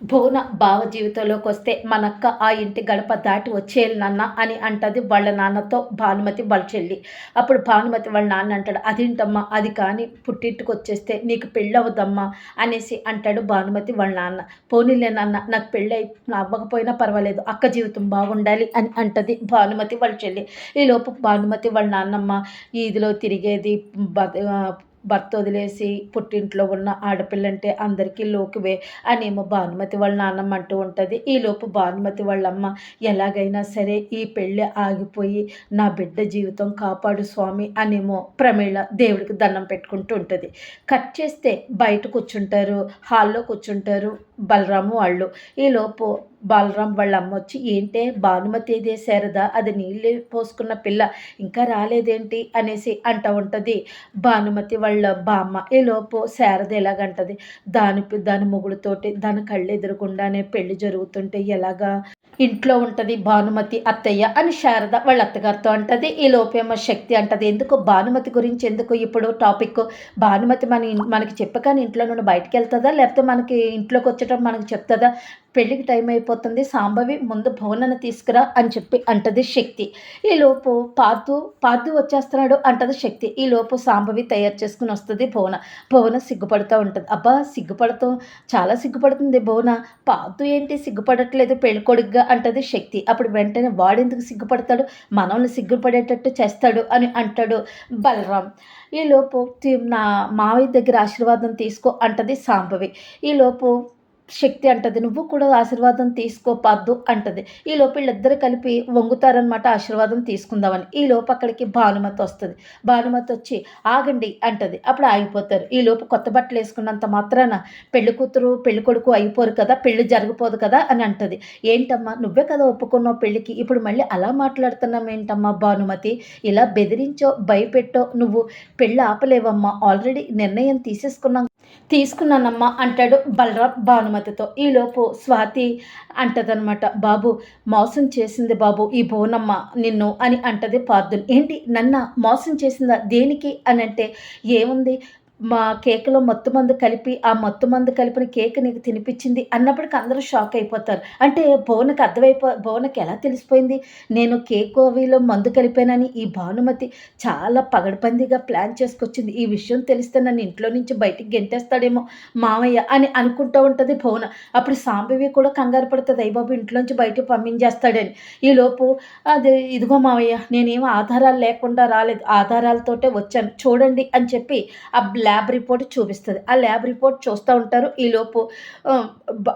భువన బావ జీవితంలోకి వస్తే మనక్క ఆ ఇంటి గడప దాటి వచ్చేయాలి నాన్న అని అంటది వాళ్ళ నాన్నతో భానుమతి వాళ్ళ చెల్లి. అప్పుడు భానుమతి వాళ్ళ నాన్న అంటాడు అదేంటమ్మా అది కానీ పుట్టింటికి వచ్చేస్తే నీకు పెళ్ళవద్దమ్మా అనేసి అంటాడు భానుమతి వాళ్ళ నాన్న. పోనీలే నాన్న నాకు పెళ్ళి అవ్వకపోయినా పర్వాలేదు అక్క జీవితం బాగుండాలి అని అంటది భానుమతి వాళ్ళ చెల్లి. ఈలోపు భానుమతి వాళ్ళ నాన్నమ్మ ఈదిలో తిరిగేది భర్త వదిలేసి పుట్టింట్లో ఉన్న ఆడపిల్లంటే అందరికీ లోకువే అనేమో భానుమతి వాళ్ళ నాన్నమ్మ అంటూ ఉంటుంది. ఈలోపు భానుమతి వాళ్ళమ్మ ఎలాగైనా సరే ఈ పెళ్ళి ఆగిపోయి నా బిడ్డ జీవితం కాపాడు స్వామి అనేమో ప్రమేళ దేవుడికి దండం పెట్టుకుంటూ ఉంటుంది. కట్ చేస్తే బయట కూర్చుంటారు హాల్లో కూర్చుంటారు బలరాము వాళ్ళు. ఈలోపు బాలరాం వాళ్ళ అమ్మ వచ్చి ఏంటే భానుమతి ఏదే శారదా? అది నీళ్ళు పోసుకున్న పిల్ల. ఇంకా రాలేదేంటి? అనేసి అంట ఉంటుంది. భానుమతి వాళ్ళ బామ్మ ఈలోపు శారద ఎలాగంటది? దాని దాని మొగుడుతోటి దాని కళ్ళు ఎదురకుండానే పెళ్ళి జరుగుతుంటే ఎలాగా ఇంట్లో ఉంటుంది భానుమతి అత్తయ్య అని శారద వాళ్ళ అత్తగారితో అంటది. ఈ లోపేమో శక్తి అంటది. ఎందుకు? భానుమతి గురించి ఎందుకు ఇప్పుడు టాపిక్ భానుమతి మన మనకి చెప్పగానే ఇంట్లో నుండి బయటకు వెళ్తుందా? లేకపోతే మనకి ఇంట్లోకి వచ్చేటప్పుడు మనకి చెప్తుందా? పెళ్ళికి టైం అయిపోతుంది. సాంబవి ముందు భవనను తీసుకురా అని చెప్పి అంటది శక్తి. ఈ లోపు పాతు పాతు వచ్చేస్తున్నాడు అంటది శక్తి. ఈ లోపు సాంబవి తయారు చేసుకుని వస్తుంది భువన భువన సిగ్గుపడుతూ ఉంటుంది. అబ్బా సిగ్గుపడుతూ చాలా సిగ్గుపడుతుంది భువన పాతు ఏంటి? సిగ్గుపడట్లేదు. పెళ్ళికొడుగ్గా అంటది శక్తి. అప్పుడు వెంటనే వాడెందుకు సిగ్గుపడతాడు మనల్ని సిగ్గుపడేటట్టు చేస్తాడు అని అంటాడు బలరాం. ఈలోపు నా మావయ్య దగ్గర ఆశీర్వాదం తీసుకో అంటది సాంభవి ఈలోపు శక్తి అంటది. నువ్వు కూడా ఆశీర్వాదం తీసుకోపోద్దు అంటది. ఈ లోపు వీళ్ళిద్దరు కలిపి వంగుతారనమాట ఆశీర్వాదం తీసుకుందామని. ఈ లోపు అక్కడికి భానుమతి వస్తుంది. భానుమతి వచ్చి ఆగండి అంటది. అప్పుడు ఆగిపోతారు. ఈ లోపు కొత్త బట్టలు వేసుకున్నంత మాత్రాన పెళ్ళి కూతురు పెళ్ళి కొడుకు అయిపోరు కదా పెళ్ళి జరగపోదు కదా అని అంటది. ఏంటమ్మా నువ్వే కదా ఒప్పుకున్నావు పెళ్ళికి? ఇప్పుడు మళ్ళీ అలా మాట్లాడుతున్నాం ఏంటమ్మా భానుమతి? ఇలా బెదిరించో భయపెట్టో నువ్వు పెళ్ళి ఆపలేవమ్మా? ఆల్రెడీ నిర్ణయం తీసేసుకున్నాం తీసుకున్నానమ్మా అంటాడు బలరాం భానుమతితో ఈలోపు స్వాతి అంటదనమాట బాబు మోసం చేసింది బాబు ఈ బోనమ్మ నిన్ను అని అంటది పార్థుని ఏంటి నన్న మోసం చేసిందా దేనికి? అని అంటే ఏముంది? మా కేకులో మత్తు మందు కలిపి ఆ మత్తు మందు కలిపిన కేక్ నీకు తినిపించింది అన్నప్పటికి అందరూ షాక్ అయిపోతారు. అంటే భువనకి అర్థమైపో భువనకి ఎలా తెలిసిపోయింది? నేను కేక్ అవిలో మందు కలిపానని ఈ భానుమతి చాలా పగడబందీగా ప్లాన్ చేసుకొచ్చింది. ఈ విషయం తెలిస్తే నన్ను ఇంట్లో నుంచి బయటికి గెంటేస్తాడేమో మామయ్య అని అనుకుంటూ ఉంటుంది భువన అప్పుడు సాంబవి కూడా కంగారు పడుతుంది. అయ్యబాబు ఇంట్లోంచి బయటకు పంపించేస్తాడని. ఈలోపు అది ఇదిగో మావయ్య నేనేం ఆధారాలు లేకుండా రాలేదు. ఆధారాలతోటే వచ్చాను. చూడండి అని చెప్పి ఆ ల్యాబ్ రిపోర్ట్ చూపిస్తుంది. ఆ ల్యాబ్ రిపోర్ట్ చూస్తూ ఉంటారు. ఈలోపు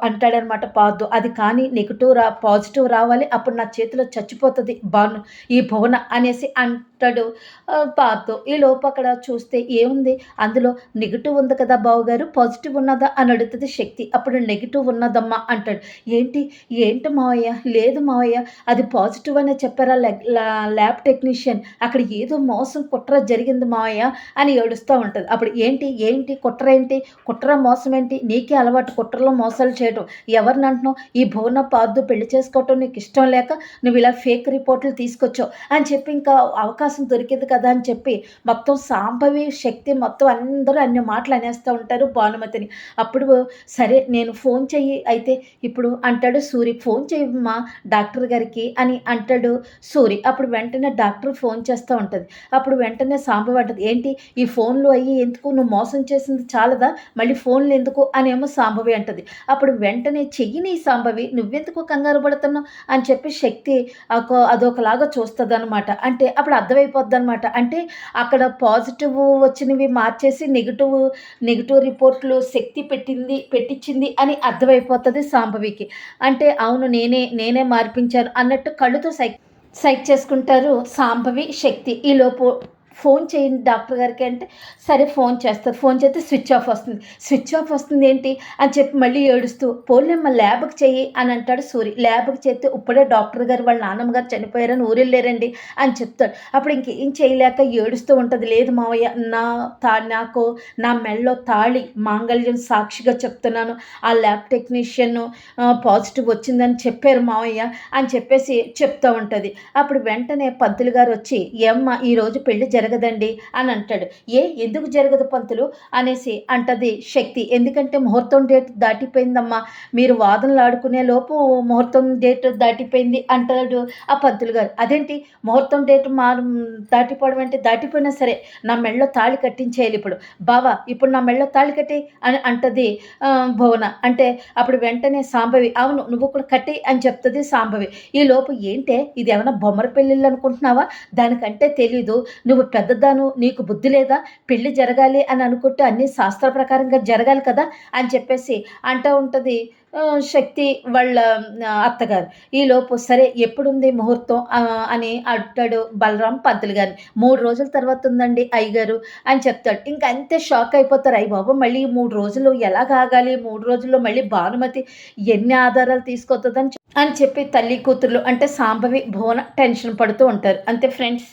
అంటాడనమాట పాదు అది కానీ నెగిటివ్ రా పాజిటివ్ రావాలి. అప్పుడు నా చేతిలో చచ్చిపోతుంది బాను ఈ భువన అనేసి అంటాడు పాతో ఈ లోపు అక్కడ చూస్తే ఏముంది? అందులో నెగిటివ్ ఉంది కదా బావగారు పాజిటివ్ ఉన్నదా? అని అడుగుతుంది శక్తి. అప్పుడు నెగిటివ్ ఉన్నదమ్మా అంటాడు. ఏంటి? ఏంటి మావయ్య? లేదు మావయ్య. అది పాజిటివ్ అనే చెప్పారా లా- ల్యాబ్ టెక్నీషియన్ అక్కడ ఏదో మోసం కుట్ర జరిగింది మావయ్య అని ఏడుస్తూ ఉంటుంది. అప్పుడు ఏంటి ఏంటి కుట్ర ఏంటి కుట్ర మోసం ఏంటి నీకే అలవాటు కుట్రలో మోసాలు చేయడం ఎవరిని అంటున్నావు? ఈ భువన పార్దు పెళ్ళి చేసుకోవటం నీకు ఇష్టం లేక నువ్వు ఇలా ఫేక్ రిపోర్ట్లు తీసుకొచ్చావు అని చెప్పి ఇంకా అవకాశం దొరికింది కదా అని చెప్పి మొత్తం సాంభవి శక్తి మొత్తం అందరూ అన్ని మాటలు అనేస్తూ ఉంటారు భానుమతిని. అప్పుడు సరే నేను ఫోన్ చెయ్యి అయితే ఇప్పుడు అంటాడు సూరి ఫోన్ చేయమ్మా డాక్టర్ గారికి అని అంటాడు సూరి. అప్పుడు వెంటనే డాక్టర్ ఫోన్ చేస్తూ ఉంటుంది. అప్పుడు వెంటనే సాంబవి అంటది ఏంటి ఈ ఫోన్లు అయ్యి ఎందుకు నువ్వు మోసం చేసింది చాలదా? మళ్ళీ ఫోన్లు ఎందుకు? అనేమో సాంబవి అంటది. అప్పుడు వెంటనే చెయ్యిని సాంభవి సాంబవి నువ్వెందుకు కంగారు పడుతున్నావు? అని చెప్పి శక్తి అదొకలాగా చూస్తుంది అనమాట అంటే అప్పుడు అర్థమైపోద్ది అనమాట అంటే అక్కడ పాజిటివ్ వచ్చినవి మార్చేసి నెగిటివ్ నెగిటివ్ రిపోర్ట్లు శక్తి పెట్టింది పెట్టించింది అని అర్థమైపోతుంది సాంబవికి. అంటే అవును నేనే నేనే మార్పించాను అన్నట్టు కళ్ళుతో సై సైట్ చేసుకుంటారు సాంబవి శక్తి. ఈలోపు ఫోన్ చేయండి డాక్టర్ గారికి అంటే సరే ఫోన్ చేస్తారు. ఫోన్ చేస్తే స్విచ్ ఆఫ్ వస్తుంది. స్విచ్ ఆఫ్ వస్తుంది ఏంటి? అని చెప్పి మళ్ళీ ఏడుస్తూ పోలేమ్మ ల్యాబ్కి చెయ్యి అని అంటాడు సూరి. ల్యాబ్కి చేస్తే ఇప్పుడే డాక్టర్ గారు వాళ్ళ నాన్నమ్మ గారు చనిపోయారని ఊరెళ్ళారండి అని చెప్తాడు. అప్పుడు ఇంకేం చేయలేక ఏడుస్తూ ఉంటుంది. లేదు మావయ్య నా తా నాకు నా మెళ్ళలో తాళి మాంగళ్యం సాక్షిగా చెప్తున్నాను. ఆ ల్యాబ్ టెక్నీషియన్ పాజిటివ్ వచ్చిందని చెప్పారు మావయ్య అని చెప్పేసి చెప్తూ ఉంటుంది. అప్పుడు వెంటనే పంతులు గారు వచ్చి ఏమ్మా ఈరోజు పెళ్ళి జరగ జరగదండి అని అంటాడు. ఏ ఎందుకు జరగదు పంతులు? అనేసి అంటది శక్తి. ఎందుకంటే ముహూర్తం డేట్ దాటిపోయిందమ్మా. మీరు వాదనలు ఆడుకునే లోపు ముహూర్తం డేట్ దాటిపోయింది అంటాడు ఆ పంతులు గారు. అదేంటి? ముహూర్తం డేట్ మా దాటిపోవడం అంటే దాటిపోయినా సరే నా మెళ్ళలో తాళి కట్టించేయాలి ఇప్పుడు. బావా ఇప్పుడు నా మెళ్ళలో తాళి కట్టి అని అంటది భువన. అంటే అప్పుడు వెంటనే సాంబవి అవును నువ్వు కూడా కట్టి అని చెప్తుంది సాంబవి. ఈ లోపు ఏంటే? ఇది ఏమైనా బొమ్మర పెళ్ళిళ్ళు అనుకుంటున్నావా? దానికంటే తెలీదు. నువ్వు పెద్దదాను నీకు బుద్ధి లేదా? పెళ్ళి జరగాలి అని అనుకుంటే అన్ని శాస్త్ర ప్రకారంగా జరగాలి కదా అని చెప్పేసి అంటూ ఉంటుంది శక్తి వాళ్ళ అత్తగారు. ఈలోపు సరే ఎప్పుడుంది ముహూర్తం అని అంటాడు బలరాం పంతులు గారిని మూడు రోజుల తర్వాత ఉందండి అయ్యగారు అని చెప్తాడు. ఇంకా అంతే షాక్ అయిపోతారు. అయ్యి బాబు మళ్ళీ మూడు రోజులు ఎలా కాగాలి మూడు రోజుల్లో మళ్ళీ భానుమతి ఎన్ని ఆధారాలు తీసుకొస్తుందని అని చెప్పి తల్లి కూతుర్లు అంటే సాంబవి భువన టెన్షన్ పడుతూ ఉంటారు. అంతే ఫ్రెండ్స్.